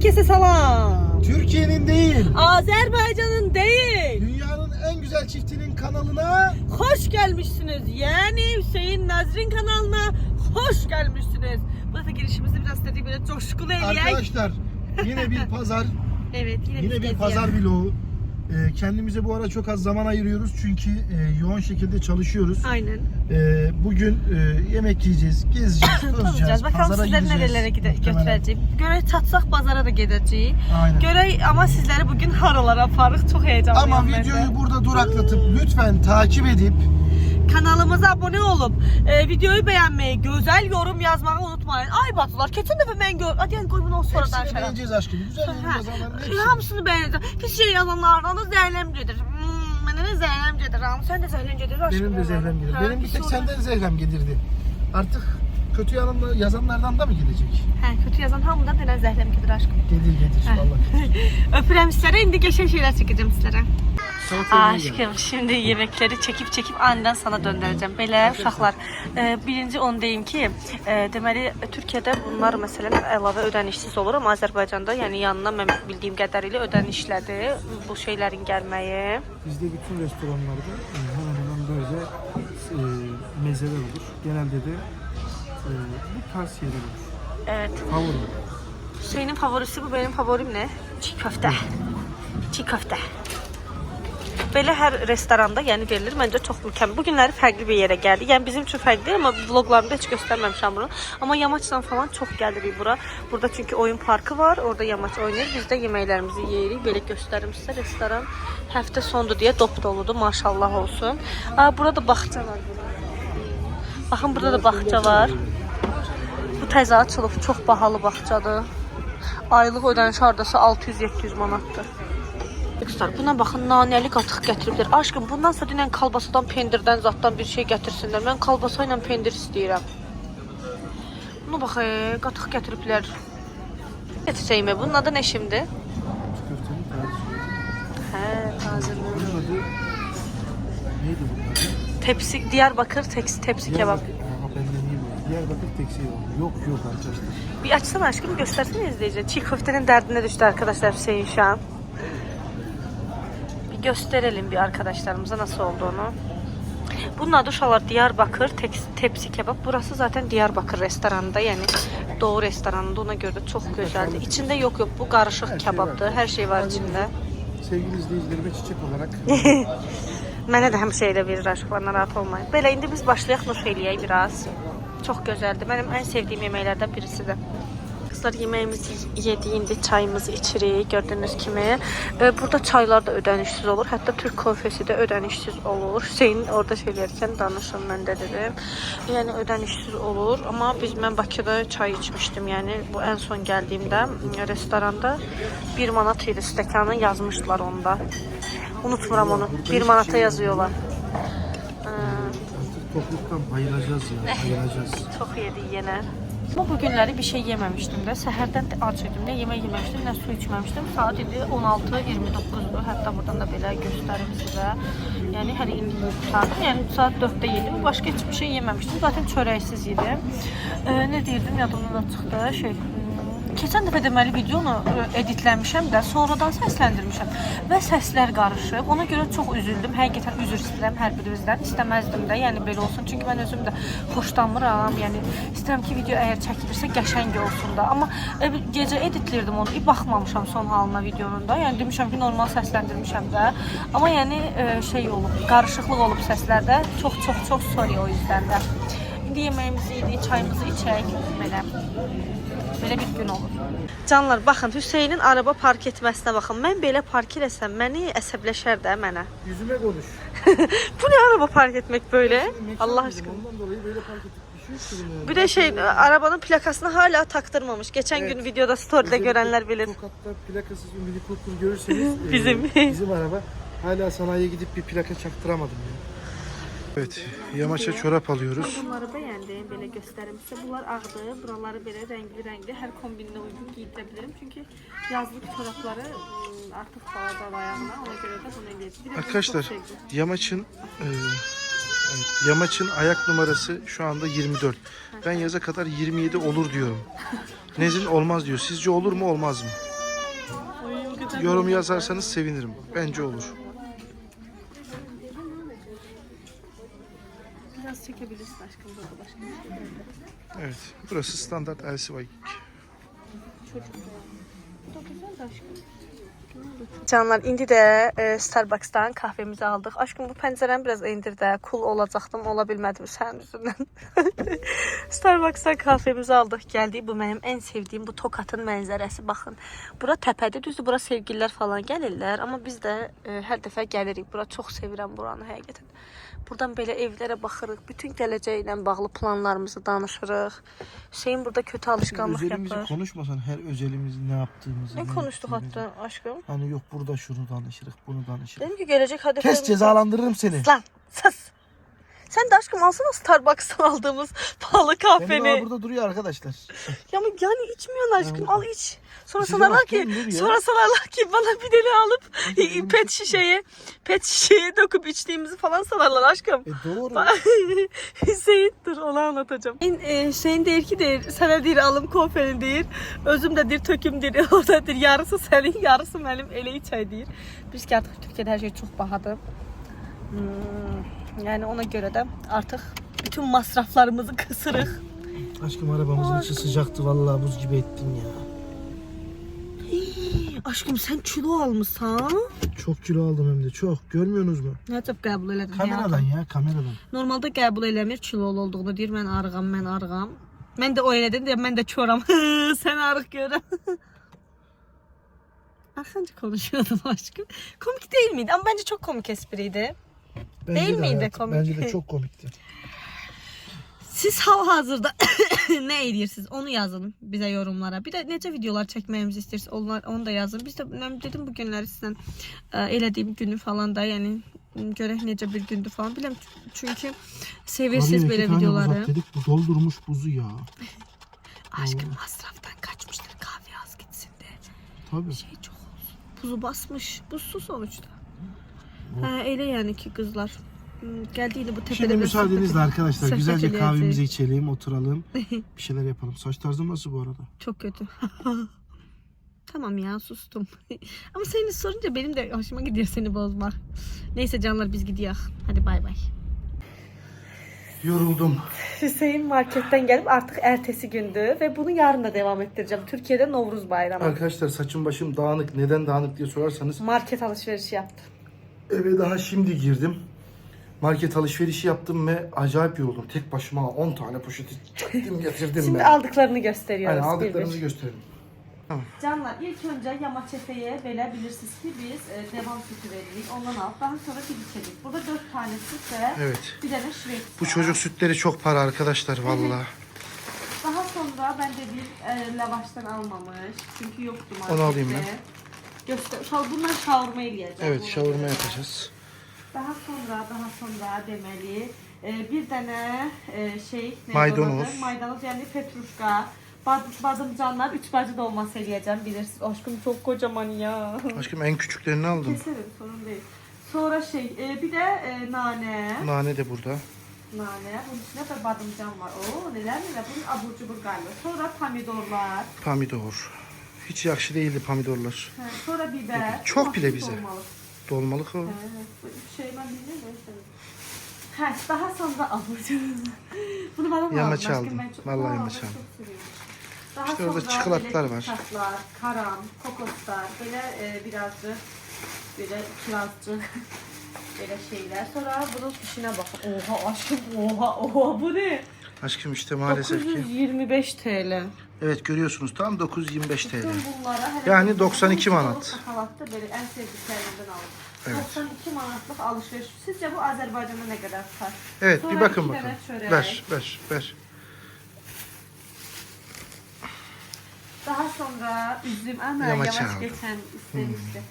Herkese selam. Türkiye'nin değil, Azerbaycan'ın değil. dünyanın en güzel çiftinin kanalına Hoş gelmişsiniz. Yani Hüseyin Nazrin kanalına hoş gelmişsiniz. Burada girişimizi biraz dediğim böyle coşkulu eleyek. arkadaşlar yine bir pazar, Evet yine, yine bir geziyoruz. pazar vlogu. Ee, kendimize bu ara çok az zaman ayırıyoruz çünkü e, yoğun şekilde çalışıyoruz. Aynen. Ee, bugün e, yemek yiyeceğiz, gezeceğiz, Tozacağız. Bakalım pazara sizler gideceğiz. nerelere gide- muhtemelen. götüreceğim. Göre çatsaq bazara da gedəcəyik. Aynen. Göre ama sizleri bugün haralara aparıq. Çok heyecanlıyım Ama videoyu burada duraklatıp lütfen takip edip Kanalımıza abone olup e, videoyu beğenmeyi, güzel yorum yazmayı unutmayın. Ay Batular, geçen defa ben gör... Hadi yani koy bunu o sonra hepsini danışalım. beğeneceğiz aşkım. Güzel yorum yazanların hepsini. Hamısını beğeneceğim. Pis şey yazanlardan da zəhləm gedir. Hmm, zəhləm gedir. Hamı sen de gedir. aşkım Benim de gelir. Ha, Benim bir tek senden zehrem gelirdi. Artık kötü yanımda yazanlardan da mı gidecek? Hə, kötü yazan hamıdan mənə zəhləm gedir aşkım. Gelir gelir vallahi. Öpürəm sizlərə. İndi qəşəng şeylər çəkəcəm sizlərə. Aşkım şimdi yemekleri çekip çekip aniden sana döndüreceğim. Belə uşaqlar, e, birinci onu deyim ki, e, deməli Türkiyədə bunlar məsələn əlavə ödənişsiz olur, amma Azərbaycanda yəni yanına mən bildiyim qədərilə ödənişlədir bu şeylərin gəlməyi. Bizde bütün restoranlarda e, hemen hemen böyle e, mezeler olur. Genelde de e, bu tarz şeyler olur. Evet. Favori. Hüseyin'in favorisi bu, benim favorim ne? Çiğ köfte. Çiğ köfte. Belə hər restoranda yəni verilir. Məncə çox mükəmməl. Bu günləri fərqli bir yerə gəldik. Yəni bizim üçün fərqli amma vloqlarımda heç göstərməmişəm bunu. Amma yamaçla falan çox gəlirik bura. Burada çünki oyun parkı var. Orada yamaç oynayır. Biz də yeməklərimizi yeyirik. Belə göstərim sizə. Restoran həftə sondur deyə dop doludur. Maşallah olsun. Aa, burada da bağça var. Baxın burada da bağça var. Bu təzə açılıb, çox bahalı bağçadır. Aylıq ödəniş hardasa 600-700 manatdır. Dostlar, buna baxın, nanəli qatıq gətiriblər. Aşkım, bundan sonra dinən kalbasadan, pendirdən, zatdan bir şey gətirsinlər. Mən kalbasa ilə pendir istəyirəm. Buna bax, e, qatıq gətiriblər. Etçəyimə, bunun adı nə şimdi? Hə, adı neydi adı? Tepsi, Diyarbakır tepsi, tepsi kebab. Diyarbakır- de böyle? Diyarbakır teksi yok. Yok yok arkadaşlar. Bir açsana aşkım, göstersene izleyici. Çiğ köftenin derdine düştü arkadaşlar Hüseyin şu an. Bir gösterelim bir arkadaşlarımıza nasıl olduğunu. Bunun adı uşaqlar Diyarbakır teks- tepsi kebab. Burası zaten Diyarbakır restoranında, yəni Doğu restoranında ona görə də çox gözəldir. İçində yox yox bu qarışıq Hər şey kebabdır. var. Hər şey var içində. Sevgili izleyicilerime çiçek olarak Mənə də həmişə elə verir aşıqlar, narahat olmayın. Belə indi biz başlayaq nuş eləyək biraz. Çox gözəldir. Mənim ən sevdiyim yeməklərdən birisidir. Qızlar yeməyimizi yedik, indi çayımızı içirik gördüyünüz kimi. E, Burada çaylar da ödənişsiz olur. Hətta Türk kofesi də ödənişsiz olur. Hüseyn orada şeylərkən danışın mən də dedim. Yəni ödənişsiz olur, amma biz mən Bakıda çay içmişdim. Yəni bu ən son gəldiyimdə e, restoranda 1 manat idi stəkanı yazmışdılar onda. Unutmuram onu. 1 manata yazıyorlar. Topluluktan bayılacağız ya. Bayılacağız. Çox yedik yenə. Amma bu günləri bir şey yeməmişdim də. Səhərdən də ac idim. Nə yemək yeməmişdim, nə su içməmişdim. Saat idi 16:29-dur. Hətta buradan da belə göstərim sizə. Yəni hələ indi qurtardım. Yəni saat 4-də yedim. Başqa heç bir şey yeməmişdim. Zaten çörəksiz yedim. Ee, nə deyirdim? Yadımdan çıxdı. Şey, Keçən dəfə deməli videonu ə, editləmişəm də, sonradan səsləndirmişəm və səslər qarışıb. Ona görə çox üzüldüm. Həqiqətən üzr istəyirəm hər birinizdən. İstəməzdim də, yəni belə olsun. Çünki mən özüm də xoşlanmıram. Yəni istəyirəm ki, video əgər çəkilirsə qəşəng olsun da. Amma ə, gecə editlirdim onu. Bir baxmamışam son halına videonun da. Yəni demişəm ki, normal səsləndirmişəm də. Amma yəni ə, şey olub, qarışıqlıq olub səslərdə. Çox çox çox sorry o yüzdən də. İndi yeməyimizi yedik, çayımızı içək belə. Belə bir gün olur. Canlar, baxın, Hüseynin araba park etməsinə baxın. Mən belə park eləsəm məni əsəbləşər də mənə. Yüzüme konuş. Bu ne araba park böyle? Mekan Allah aşkına. Ondan dolayı böyle fark ettik. Bir şey. Bir de şey arabanın plakasını hala taktırmamış. Geçen Evet. gün videoda story'de Özellikle görenler bilir. Tokat'ta plakasız bir Mini Cooper görürseniz e, Bizim. bizim araba. Hala sanayiye gidip bir plaka çaktıramadım ya. Evet, yamaça çorap alıyoruz. Bunları bəyəndim, belə göstərim sizə. Bunlar ağdır, buraları belə rəngli-rəngli, hər kombinlə uyğun giydirə bilərəm. Çünki yazlıq çorapları ım, artıq balaca ayağına, ona görə də bunu eləyəcəm. Arkadaşlar yamaçın e, evet, yamaçın ayak numarası şu anda 24. Ben yaza kadar 27 olur diyorum. Nezin olmaz diyor. Sizce olur mu olmaz mı? yorum yazarsanız sevinirim. Bence olur. Biraz çekebilirsin aşkım burada başka bir şey. Evet. Burası standart LCY. Çocuk da. Bu da güzel de aşkım. Canlar indi də e, Starbucks-dan kahvemizi aldıq. Aşkım bu pəncərəni biraz indir də. Cool olacaqdım, ola bilmədim sənin üzündən. Starbucks-dan kahvemizi aldıq. Gəldik. Bu mənim ən sevdiyim bu Tokatın mənzərəsi. Baxın. Bura təpədir. Düzdür, bura sevgililər falan gəlirlər, amma biz də e, hər dəfə gəlirik. Bura çox sevirəm buranı həqiqətən. Buradan belə evlərə baxırıq. Bütün gələcəklə bağlı planlarımızı danışırıq. Hüseyn burada kötü Özelimizi yapır. konuşmasan her özelimizi ne yaptığımızı. Ne konuştuk hatta aşkım? Hani yok burada şunu danışırıq, bunu danışırıq. Dedim ki gelecek hedeflerimiz... Kes cezalandırırım seni. Lan sus. Sen de aşkım alsana Starbucks'tan aldığımız pahalı Benim daha kahveni. burada duruyor arkadaşlar. Ya ama yani içmiyorsun aşkım al iç. Sonra İçeceğim sanarlar ki, sonra sanarlar ki bana bir deli alıp benim pet şişeye, pet şişeye döküp içtiğimizi falan sanarlar aşkım. E doğru. Hüseyin dur onu anlatacağım. E, Hüseyin deyir ki deyir, sənə deyir alım kofeni deyir. Özüm də deyir töküm deyir. O da deyir yarısı sənin, yarısı mənim elə içək deyir. Biz ki artıq Türkiyədə hər şey çox bahadır. Hmm, yəni ona görə də artıq bütün masraflarımızı kısırıq. Aşkım arabamızın içi sıcaktı vallahi buz gibi ettin ya. Aşkım sən kilo almısan? Çok kilo aldım hem de çok. Görmüyorsunuz mu? Necə qəbul elədin? Kameradan ya kameradan. Normalda qəbul eləmir kilolu olduğunu deyir mən arığam, mən arığam. Mən də o elədim deyə mən də çoram. Sən arıq görəm. Arxanca konuşuyordum aşkım. Komik değil miydi? Ama bence çok komik espriydi. Bence Değil de miydi hayatım, komik? Bence de çok komikti. Siz hal hazırda ne edirsiniz onu yazın bize yorumlara. Bir de necə videolar çəkməyimizi istəyirsiniz onlar onu da yazın. Biz də mən dedim bu günləri sizlə ə, elədiyim günü falan da yəni görək necə bir gündür falan biləm. Çünki sevirsiniz belə videoları. dedik bu doldurmuş buzu ya. Aşkım masraftan kaçmıştır kahve az gitsin de. Tabii. Şey çok olsun. Buzu basmış. Buzsu sonuçta. Ha, öyle yani ki kızlar. Hmm, Geldiğinde bu tepede Şimdi de müsaadenizle arkadaşlar sohbet güzelce kahvemizi içelim, oturalım. bir şeyler yapalım. Saç tarzım nasıl bu arada? Çok kötü. tamam ya sustum. Ama seni sorunca benim de hoşuma gidiyor seni bozmak. Neyse canlar biz gidiyoruz. Hadi bay bay. Yoruldum. Hüseyin marketten gelip artık ertesi gündü ve bunu yarın da devam ettireceğim. Türkiye'de Novruz Bayramı. Arkadaşlar saçım başım dağınık. Neden dağınık diye sorarsanız Market alışverişi yaptım. Eve daha şimdi girdim. Market alışverişi yaptım ve acayip yoruldum. Tek başıma 10 tane poşeti çektim getirdim Şimdi ben. aldıklarını gösteriyoruz. Yani bir bir. aldıklarımızı gösterelim. Canlar ilk önce Yamaçefe'ye böyle bilirsiniz ki biz e, devam sütü veririk. Ondan daha sonra bir içerik. Burada dört tane süt ve Evet. bir tane şvek Bu çocuk sütleri çok para arkadaşlar vallahi. Daha sonra ben de bir e, lavaştan almamış. Çünkü yoktu markette. Onu alayım ben. Göster. Şal, bunlar şavurma yiyeceğim. Evet şavurma yapacağız. Daha sonra daha sonra demeli e, bir tane e, şey neydi Maydanoz. Maydanoz yani petruşka. Bad, badımcanlar, üç bacı dolması eləyəcəm bilirsiniz. Aşkım çok kocaman ya. Aşkım en küçüklerini aldım. Keserim sorun değil. Sonra şey e, bir de e, nane. Nane de burada. Nane. Bunun içinde de badımcan var. Oo neler neler. Bunun abur cubur galiba. Sonra pomidorlar. Pomidor. Hiç yakşı değildi pomidorlar. He, sonra biber. Çok Bak, bile bize. dolmalık. Dolmalık o. Bu üç şey ben bilmiyorum. Ha, daha sonra cubur. Bunu bana mı Yamaç aldın? Aldım. ben çok- Vallahi Aa, yamaç ben aldım. çok seviyorum. Daha İşte orada sonra çikolatlar böyle var. Tatlar, karam, kokoslar, böyle e, birazcık böyle kirazcık böyle şeyler. Sonra bunun fişine bakın. Oha aşkım oha oha bu ne? Aşkım işte maalesef ki. 925 TL. Evet görüyorsunuz tam 925 TL. Bütün bunlara hele Yani bu- 92 bu manat. Sakalatta böyle en sevdiklerimden aldım. Evet. 92 manatlık alışveriş. Sizce bu Azerbaycan'da ne kadar tutar? Evet Sonra bir bakın iki bakın. tane çörek. Ver ver ver. Daha sonra üzüm ama Yamaç yavaş aldım. geçen istemişti.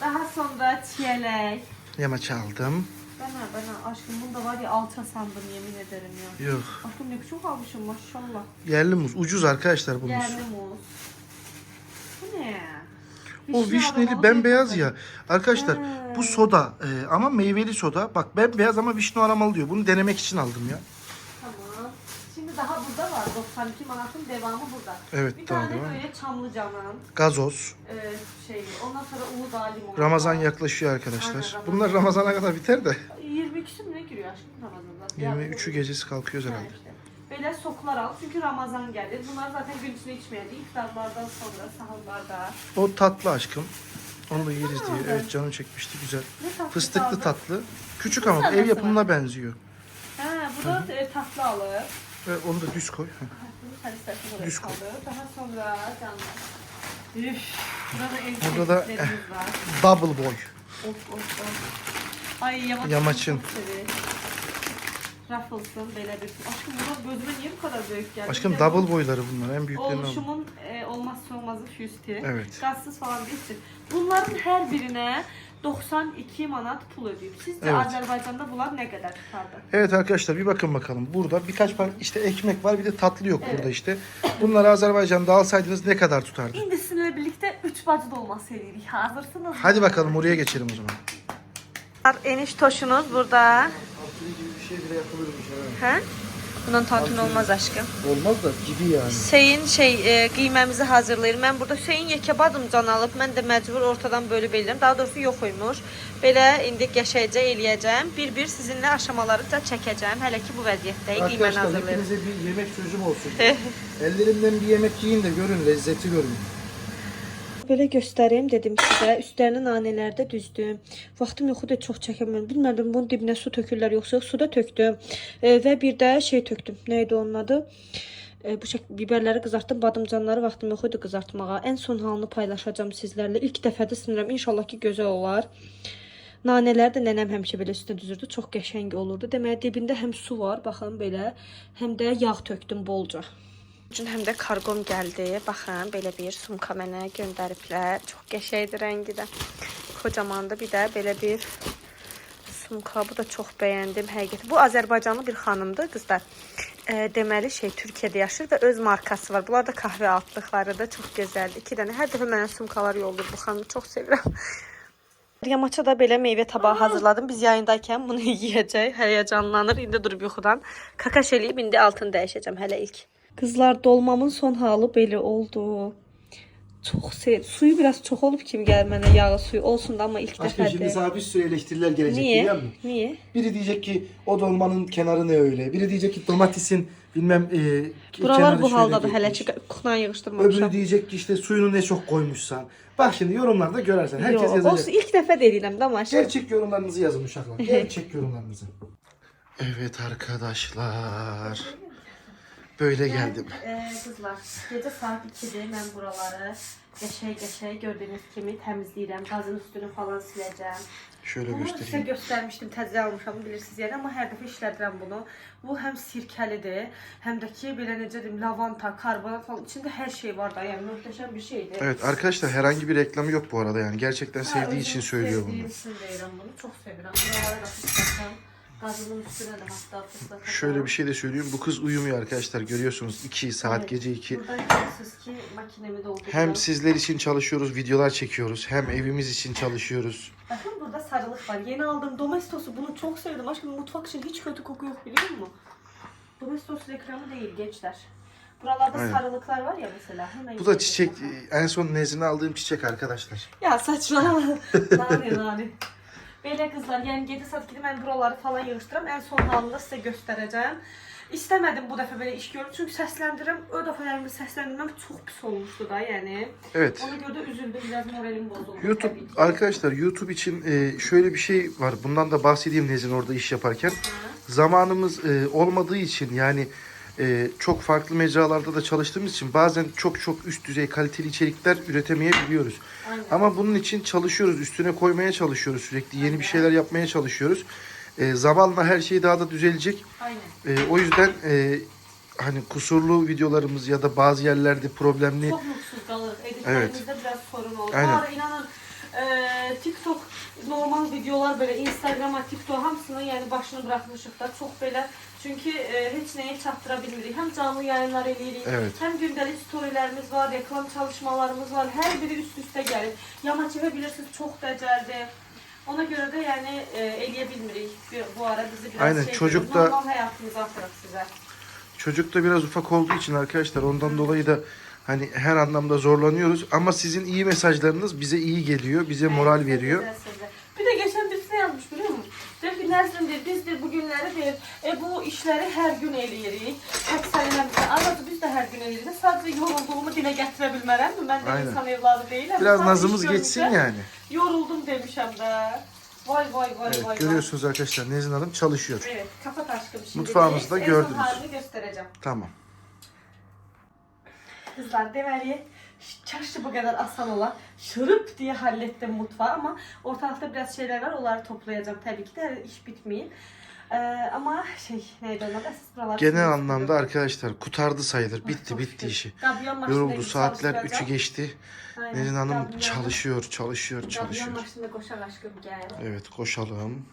Daha sonra çiyelek. Yamaç aldım. Bana bana aşkım bunda var ya alça sandım yemin ederim ya. Yok. Aşkım ne çok almışım maşallah. Yerli muz. Ucuz arkadaşlar bu muz. Yerli muz. Bu ne? O Vişne vişneli aromalı bembeyaz ya. Arkadaşlar Ha. bu soda e, ama meyveli soda. Bak bembeyaz ama vişne aromalı diyor. Bunu denemek için aldım ya. 92 manatın devamı burada. Evet, Bir tane devam. böyle Çamlıca'nın Gazoz. e, şey. Ondan sonra Uludağ limonu. Ramazan var. yaklaşıyor arkadaşlar. Aynen, Ramazan. Bunlar Ramazan'a kadar biter de 22'si mi ne giriyor aşkım Ramazan'da? 23'ü gecesi kalkıyoruz Ha, herhalde. işte. Böyle soklar al çünkü Ramazan geldi. Bunlar zaten gün içinde içmeyeli. İftarlardan sonra sahurlarda. O tatlı aşkım. Onu da yeriz diye. Evet canım çekmişti güzel. Ne tatlı Fıstıklı tatlı. Küçük ama Güzel ev mesela. yapımına benziyor. Ha, bu da e, tatlı alır. Ve onu da düz koy. Heh. Düz koy. kaldır. Daha sonra canlar. Üf. Burada ev Burada da, çiçeklerimiz var. Bubble Boy. Of of of. Ay yamaç. Yamaçın. Ruffles'ın böyle bir... Aşkım bunlar gözüme niye bu kadar büyük geldi? Aşkım Bir de double boyları bunlar. En büyüklerini al. Oluşumun e, olmazsa olmazı füsti. Evet. Gazsız falan değilsin. Bunların her birine 92 manat pul ödeyip. Sizce Evet. Azerbaycan'da bunlar ne kadar tutardı? Evet arkadaşlar bir bakın bakalım. Burada birkaç par işte ekmek var bir de tatlı yok Evet. burada işte. Bunları Azerbaycan'da alsaydınız ne kadar tutardı? Şimdi sizinle birlikte 3 bacı dolması yedik. Hazırsınız mı? Hadi bakalım oraya geçelim o zaman. Eniş toşunuz burada. Gibi bir şey bile yapılırmış He? Bundan tantuni olmaz aşkım. Olmaz da gibi yani. Hüseyin şey e, qiyməmizi hazırlayır. Mən burada Hüseyin yekəbadım can alıb. Mən də məcbur ortadan bölüb eləyirəm. Daha doğrusu yox imiş. Belə indi qəşəngcə eləyəcəm. Bir-bir sizinlə aşamaları da çəkəcəm. Hələ ki bu vəziyyətdəyik. Qiyməni Arkadaşlar hazırlayırıq. hepinize bir yemek sözüm olsun. Ellerimden bir yemek yiyin de görün lezzeti görün. Belə göstərim dedim sizə. Üstlərini nanələrdə düzdüm. Vaxtım yox idi, çox çəkəmirəm. Bilmədim bunun dibinə su tökürlər yoxsa yox. Suda tökdüm. E, və bir də şey tökdüm. Nə idi onun adı? E, bu şək biberləri qızartdım. Badımcanları vaxtım yox idi qızartmağa. Ən son halını paylaşacağam sizlərlə. İlk dəfədir sınıram. İnşallah ki gözəl olar. Nanələri də nənəm həmişə belə üstünə düzürdü. Çox qəşəng olurdu. Deməli dibində həm su var, baxın belə, həm də yağ tökdüm bolca. Üçün həm də karqom gəldi. Baxın, belə bir sumka mənə göndəriblər. Çox qəşəngdir rəngi də. Kocamandır. Bir də belə bir sumka. Bu da çox bəyəndim həqiqətən. Bu Azərbaycanlı bir xanımdır qızlar. E, deməli şey Türkiyədə yaşayır və öz markası var. Bunlar da kahve altlıqları da çox gözəldir. 2 dənə. Hər dəfə mənə sumkalar yollayır bu xanımı. Çox sevirəm. Yamaça da belə meyvə tabağı hazırladım. Biz yayındaykən bunu yeyəcək. Həyəcanlanır. İndi durub yuxudan kakaş eləyib indi altını dəyişəcəm hələ ilk. Qızlar dolmamın son halı belə oldu. Çox sev. Suyu biraz çox olub kimi gəlir mənə yağı suyu olsun da amma ilk Aşkım şimdi dəfədir. sana bir sürü eleştiriler gelecek biliyor Niye? musun? Niye? Biri diyecek ki o dolmanın kenarı ne öyle. Biri diyecek ki domatesin bilmem e, ke- Buralar kenarı bu şöyle haldadır hələ gitmiş. ki kuxdan yığışdırmamışam. Öbürü diyecek ki işte suyunu ne çok koymuşsan. Bak şimdi yorumlarda görersen. Herkes Yox, yazacak. olsun ilk dəfə deyirəm də maşın. Gerçek yorumlarınızı yazın uşaklar. Gerçek yorumlarınızı. Evet arkadaşlar. Böyle geldim. Ee, qızlar, gecə saat 2-dir. Mən buraları qəşəng-qəşəng gördüyünüz kimi təmizləyirəm. Qazın üstünü falan siləcəm. Şöyle Bunu göstereyim. göstərmişdim, təzə almışam, bilirsiniz yəni, amma hər dəfə işlədirəm bunu. Bu həm sirkəlidir, həm də ki, belə necə deyim, lavanta, karbonat falan, içində hər şey var da, yəni möhtəşəm bir şeydir. Evet arkadaşlar herhangi bir reklamı yok bu arada yani. Gerçekten sevdiği için söylüyor bunu. Bunu, çox sevirəm. Buraları da hatta. Şöyle bir şey de söyleyeyim. Bu kız uyumuyor arkadaşlar. Görüyorsunuz 2 saat Evet. gece 2. Burada görürsünüz ki, makinemi dolduruyorum. Hem sizler için çalışıyoruz, videolar çekiyoruz. Hem evimiz için çalışıyoruz. Bakın burada sarılık var. Yeni aldığım Domestos'u bunu çok sevdim. Aşkım mutfak için hiç kötü koku yok biliyor musun? Domestos reklamı değil gençler. Buralarda Aynen. sarılıklar var ya mesela. Hemen Bu da çiçek, en son nezine aldığım çiçek arkadaşlar. Ya saçmalama. nane nane. Belə qızlar, yəni gecə saat 2-də mən buraları falan yığışdıram. Ən son halında sizə göstərəcəm. İstəmədim bu dəfə belə iş görüm. Çünki səsləndirəm. O dəfələrimdə səsləndirməm çox pis olmuşdu da, yəni. Evet. Ona görə də üzüldüm, biraz moralim bozuldu. YouTube ki. arkadaşlar YouTube için e, şöyle bir şey var. Bundan da bahsedeyim Nezin orada iş yaparken. Zamanımız e, olmadığı için yani e, çok farklı mecralarda da çalıştığımız için bazen çok çok üst düzey kaliteli içerikler üretemeyebiliyoruz. Aynen. Ama bunun için çalışıyoruz, üstüne koymaya çalışıyoruz sürekli. Yeni bir şeyler yapmaya çalışıyoruz. E, zamanla her şey daha da düzelecek. Aynen. E, o yüzden e, hani kusurlu videolarımız ya da bazı yerlerde problemli Çok mutsuz kalırız. Editlerimizde biraz sorun olur. Aynen. Ara inanın e, TikTok normal videolar böyle Instagram'a TikTok hamısını yani başını bırakmışıq da çok böyle çünkü e, hiç neye çatdıra bilmirik. Hem canlı yayınlar eləyirik, Evet. hem gündelik storylərimiz var, reklam çalışmalarımız var. Her biri üst üste gəlir. Yamaçeve bilirsiniz çok dəcəldi. Ona göre de yani e, eləyə bilmirik. Bu- ara bizi biraz Aynen, şey çocuk da- normal hayatımızı aktaraq sizə. Çocuk da biraz ufak olduğu için arkadaşlar ondan dolayı da Hani her anlamda zorlanıyoruz ama sizin iyi mesajlarınız bize iyi geliyor, bize moral veriyor. Bir de geçen birisi yazmış biliyor musun? Der ki Nezrin der, biz de bugünleri der, e, bu işleri her gün eləyirik. Hep səninlə Arada biz de her gün eləyirik. Sadece yorulduğumu dilə gətirə bilmərəm. Ben de Aynen. insan evladı değilim. Biraz Sadece nazımız iş görünce geçsin yani. Yoruldum demişəm də. Vay vay vay Evet, vay. görüyorsunuz arkadaşlar Nezin Hanım çalışıyor. Vay. Evet, kapat aşkım şimdi. Mutfağımızda En son gördünüz. halini göstereceğim. Tamam. Kızlar deməli çarşı bu kadar asan ola. Şırıp diye hallettim mutfağı ama ortalıkta biraz şeyler var. Onları toplayacağım tabii ki de iş bitmiyor. Ee, ama şey neydi onun adı? Genel anlamda istiyorum. arkadaşlar kurtardı sayılır. Ah, Bitti bitti işi. Yoruldu saatler 3'ü çalıştıracağım. geçti. Aynen, Nezin Hanım çalışıyor, çalışıyor, çalışıyor. maşininde koşan aşkım gel. Evet koşalım.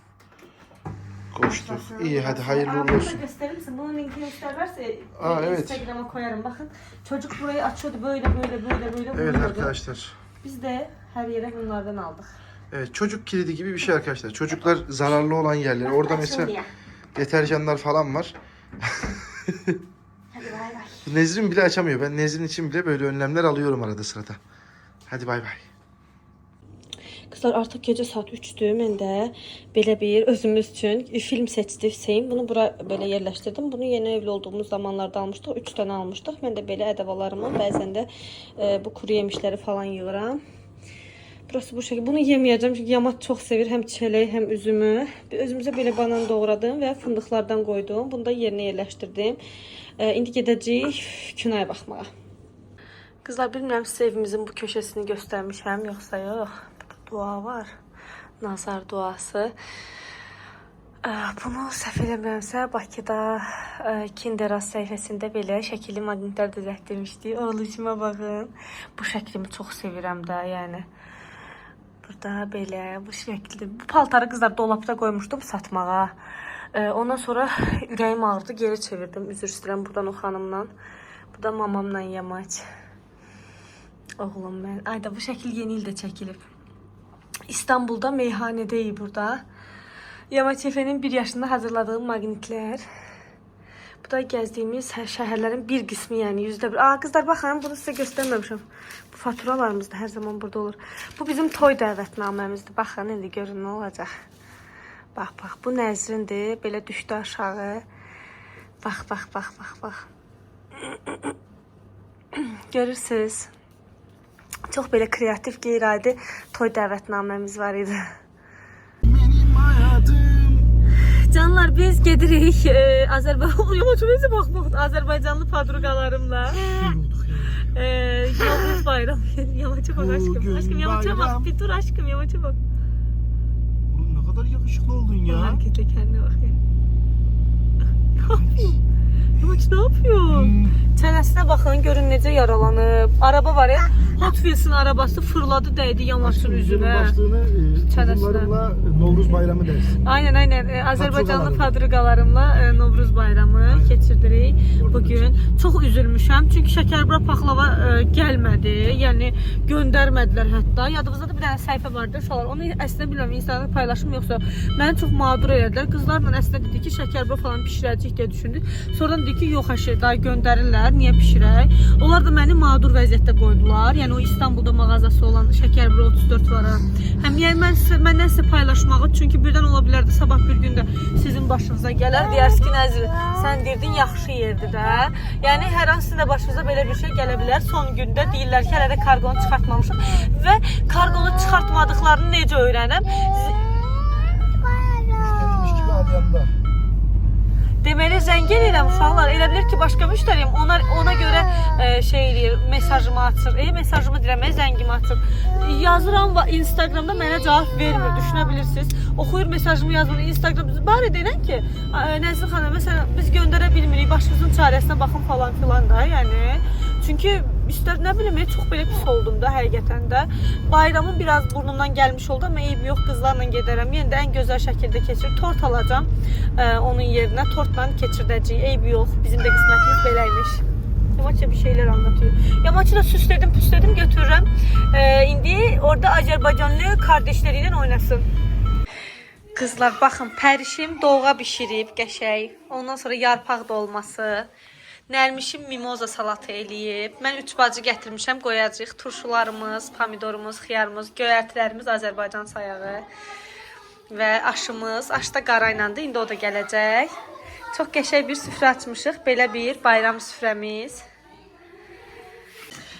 Koştuk. İyi hadi Aa, hayırlı uğurlu olsun. gösterir misin? Bunun linkini isterlerse Aa, e, evet. Instagram'a koyarım. Bakın çocuk burayı açıyordu böyle böyle böyle böyle Evet vuruyordu. arkadaşlar. Biz de her yere bunlardan aldık. Evet çocuk kilidi gibi bir şey arkadaşlar. Çocuklar zararlı olan yerler. Orada mesela deterjanlar falan var. Hadi bay bay. Nezrin bile açamıyor. Ben Nezrin için bile böyle önlemler alıyorum arada sırada. Hadi bay bay. Kızlar artıq gecə saat 3-dür. Mən də belə bir özümüz üçün film seçdik Hüseyn. Bunu bura belə yerləşdirdim. Bunu yeni evli olduğumuz zamanlarda almışdıq. 3 dənə almışdıq. Mən də belə ədəvalarımı, bəzən də e, bu kuru yemişləri falan yığıram. Burası bu şəkildə. Bunu yeməyəcəm çünki Yamat çox sevir həm çələk, həm üzümü. Özümüzə belə banan doğradım və fındıqlardan qoydum. Bunu da yerinə yerləşdirdim. E, indi gedəcəyik künaya baxmağa. Kızlar bilmirəm sizə evimizin bu köşəsini göstərmişəm yoxsa yox. Dua var. Nazar duası. Ə, Bunu səhv eləmirəmsə Bakıda ə, Kinderaz səhifəsində belə şəkilli maqnitlər düzəltdirmişdik. Oğlucuma baxın. Bu şəklimi çox sevirəm də, yəni. Burada belə bu şəkildə bu paltarı qızlar dolabda qoymuşdum satmağa. Ə, Ondan sonra ürəyim ağrıdı, geri çevirdim. Üzr istəyirəm buradan o xanımdan. Bu da mamamla yamaç. Oğlum mən. Ayda bu şəkil yeni ildə çəkilib. İstanbulda meyhanədəyik burada. Yamaç Efe'nin bir yaşında hazırladığı maqnitlər. Bu da gəzdiyimiz şə- şəhərlərin bir qismi, yəni yüzdə bir. Aa qızlar baxın, bunu sizə göstərməmişəm. Bu faturalarımız da hər zaman burada olur. Bu bizim toy dəvətnaməmizdir. Baxın, indi görün nə olacaq. Bax, bax, bu Nəzrindir. Belə düşdü aşağı. Bax, bax, bax, bax, bax. Görürsüz. Çox belə kreativ, qeyri-adi toy dəvətnaməmiz var idi. Canlar biz gedirik e, Azərbaycan Yamaçıvəzi baxmaq Azərbaycanlı padruqalarımla. E, Novruz bayramı. Yamaça bak aşkım. Aşkım Yamaça bak. bayram. Bir dur aşkım Yamaça bak. Oğlum ne kadar yakışıklı oldun ya. hareketle kendine bak ya. Yamaç ne yapıyorsun? Hmm. Çənəsinə baxın, görün necə yaralanıb. Araba var ya. Hot Wheels'in arabası fırladı, dəydi Yamaçın üzünə. başlığını e, Çenesine. çocuklarımla Novruz Bayramı dersin. Aynen aynen. Ee, Azərbaycanlı padruqalarımla e, Novruz bayramı keçirdirik bu gün. Çox üzülmüşəm çünki şəkərbura paxlava e, gəlmədi. Yəni göndərmədilər hətta. Yadımızda da bir dənə səhifə vardı uşaqlar. Onu əslində bilmirəm Instagramda paylaşım yoxsa məni çox mağdur elədilər. Qızlarla əslində dedi ki, şəkərbura falan bişirəcəyik deyə düşündük. Sonradan dedi ki, yox əşi, daha göndərirlər. Niyə bişirək? Onlar da məni mağdur vəziyyətdə qoydular. Yəni o İstanbulda mağazası olan şəkərbura 34 vara. Həm yəni mən məndən sizə paylaşmağı, çünki birdən ola bilər də sabah bir gündə sizin başınıza gələr. Deyərsiniz ki, Nəzir, sən deyirdin yaxşı yerdir də. Yəni hər an sizin də başınıza belə bir şey gələ bilər. Son gündə deyirlər ki, hələ də karqonu çıxartmamışıq və karqonu çıxartmadıqlarını necə öyrənəm? Z- Deməli zəng edirəm uşaqlar. Elə bilər ki, başqa müştəriyəm. Ona ona görə e, şey eləyir, mesajımı açır. E, mesajımı deyirəm, e, zəngimi açır. Yazıram və Instagramda mənə cavab vermir. Düşünə bilirsiniz. Oxuyur mesajımı yazmır. Instagramda bari deyən ki, e, Nəzir xanım, məsələn biz göndərə bilmirik. Başınızın çarəsinə baxın falan filan da, yəni. Çünki istər nə bilim, e, çox belə pis oldum da həqiqətən də. Bayramın biraz burnumdan gəlmiş oldu, amma eybi yox, qızlarla gedərəm. Yenə də ən gözəl şəkildə keçir. Tort alacağam e, onun yerinə. Tortla keçirdəcəyik. Eybi yox. Bizim də qismətimiz beləymiş. Yamaçça bir şeyler anlatıyor. Yamaçı da süsledim püsledim götürürüm. E, indi orada Azerbaycanlı kardeşleriyle oynasın. Kızlar baxın, pərişim doğğa bişirib qəşəng. Ondan sonra yarpaq dolması. Nərmişim mimoza salatı eləyib. Mən üç bacı gətirmişəm, qoyacağıq. Turşularımız, pomidorumuz, xiyarımız, göyərtilərimiz Azərbaycan sayağı və aşımız. Aş da qara ilandı. İndi o da gələcək. Çox qəşəng bir süfrə açmışıq. Belə bir bayram süfrəmiz.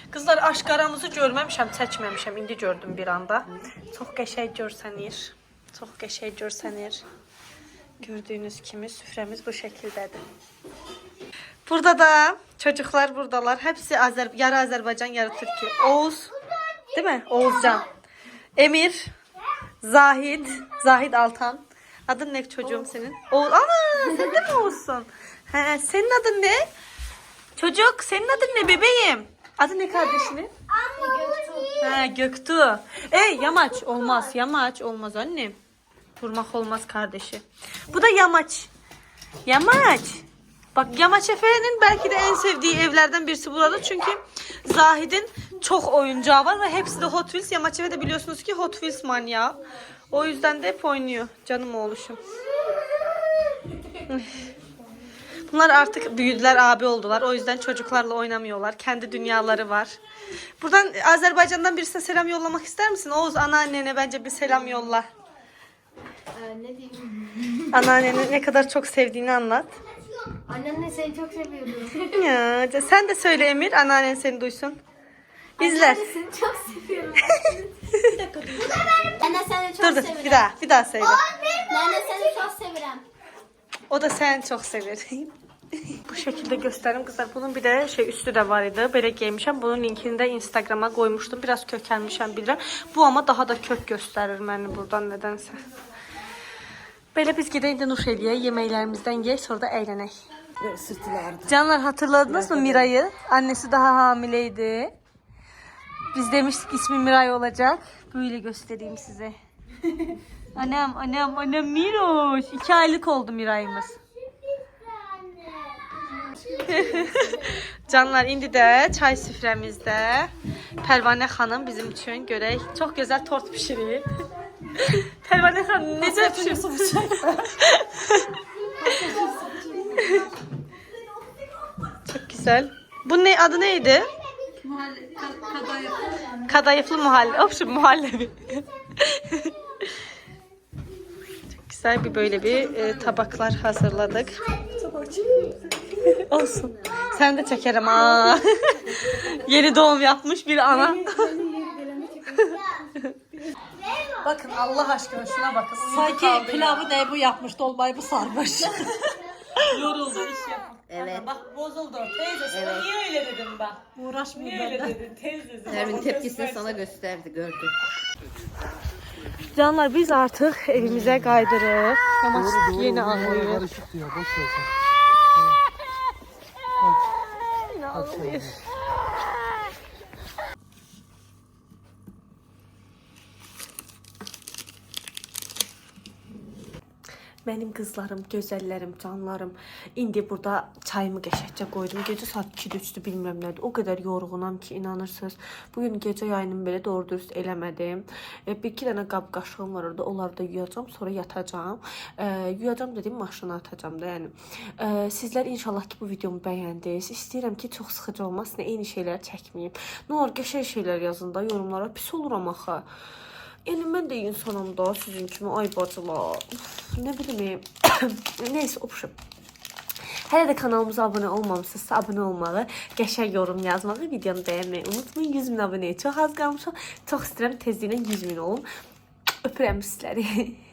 Qızlar aşqaramızı görməmişəm, çəkməmişəm. İndi gördüm bir anda. Çox qəşəng görsənir. Çox qəşəng görsənir. Gördüyünüz kimi süfrəmiz bu şəkildədir. Burada da çocuklar buradalar. Hepsi Azer yarı Azerbaycan, yarı Türkiye. Oğuz, değil mi? Oğuzcan. Emir, Zahid, Zahid Altan. Adın ne çocuğum senin? Oğuz. Ana, sen de mi Oğuz'sun? He, senin adın ne? Çocuk, senin adın ne bebeğim? Adı ne kardeşinin? Ha, Göktuğ. Ey yamaç olmaz. Yamaç olmaz annem. Vurmak olmaz kardeşi. Bu da yamaç. Yamaç. Bak Yamaç Efe'nin belki de en sevdiği evlerden birisi burada. Çünkü Zahid'in çok oyuncağı var ve hepsi de Hot Wheels. Yamaç Efe de biliyorsunuz ki Hot Wheels manyağı. O yüzden de hep oynuyor. Canım oğluşum. Bunlar artık büyüdüler, abi oldular. O yüzden çocuklarla oynamıyorlar. Kendi dünyaları var. Buradan Azerbaycan'dan birisine selam yollamak ister misin? Oğuz anneannene bence bir selam yolla. Ee, ne diyeyim? Anneanneni ne kadar çok sevdiğini anlat. Annenle seni çok seviyorum. Ya, sen de söyle Emir, anneannen seni duysun. İzler. Anne seni çok seviyorum. Anne seni çok Dur dur, seviyorum. bir daha, bir daha söyle. Anne seni çok seviyorum. O da sen çok sever. Bu şekilde gösterim kızlar. Bunun bir de şey üstü de var idi. Böyle giymişəm. Bunun linkini de Instagrama koymuştum. Biraz kökəlmişəm bilirəm. Bu ama daha da kök gösterir məni buradan nedense. Böyle biz gedək indi nuş eləyək, yeməklərimizdən yeyək, sonra da əylənək. Canlar hatırladınız mı Miray'ı? Annesi daha hamileydi. Biz demiştik ismi Miray olacak. Böyle göstereyim size. annem, annem, annem Miroş. İki aylık oldu Miray'ımız. Canlar indi də çay süfrəmizdə Pərvanə xanım bizim üçün görək çox gözəl tort bişirir. Pərvanə xanım necə bişirir? Çok güzel. Bu ne adı neydi? Kadayıflı muhallebi. Option muhallebi. Çok güzel bir böyle bir e, tabaklar hazırladık. Olsun. Sen de çekerim ha. Yeni doğum yapmış bir ana. Bakın Allah aşkına şuna bakın. Uyudu Sanki kaldı ya. pilavı ne bu yapmış, dolmayı bu sarmış. Yoruldu iş yapın. Evet. Bak bozuldu. Teyze sana niye öyle dedim ben? Uğraşmıyor Niye öyle benden. dedin teyze? Nermin tepkisini sana gösterdi gördüm. Canlar biz artık evimize kaydırır. Yamaç yeni ağlıyor. Karışık diyor. Boş ver sen. Yine ağlıyor. Mənim qızlarım, gözəllərim, canlarım. İndi burada çayımı qəşəngcə qoydum. Gecə saat 2-də 3-dür, bilmirəm nədir. O qədər yorğunam ki, inanırsınız. Bu gün gecə yayınımı belə doğru dürüst eləmədim. E, bir iki dənə qab qaşığım var orada. Onları da yuyacağam, sonra yatacağam. E, yuyacağam dedim, maşına atacağam da, yəni. E, sizlər inşallah ki, bu videomu bəyəndiniz. İstəyirəm ki, çox sıxıcı olmasın, eyni şeyləri çəkməyim. Nə olur, qəşəng şeylər yazın da yorumlara. Pis oluram axı. Yəni mən də insanam da sizin kimi ay bacılar. Uf, nə bilim. Neysə, opşum. Hələ də kanalımıza abunə olmamışsınızsa abunə olmağı, qəşəng yorum yazmağı, videonu bəyənməyi unutmayın. 100 min abunəyə çox az qalmışam. Çox istəyirəm tezliklə 100 min olum. Öpürəm sizləri.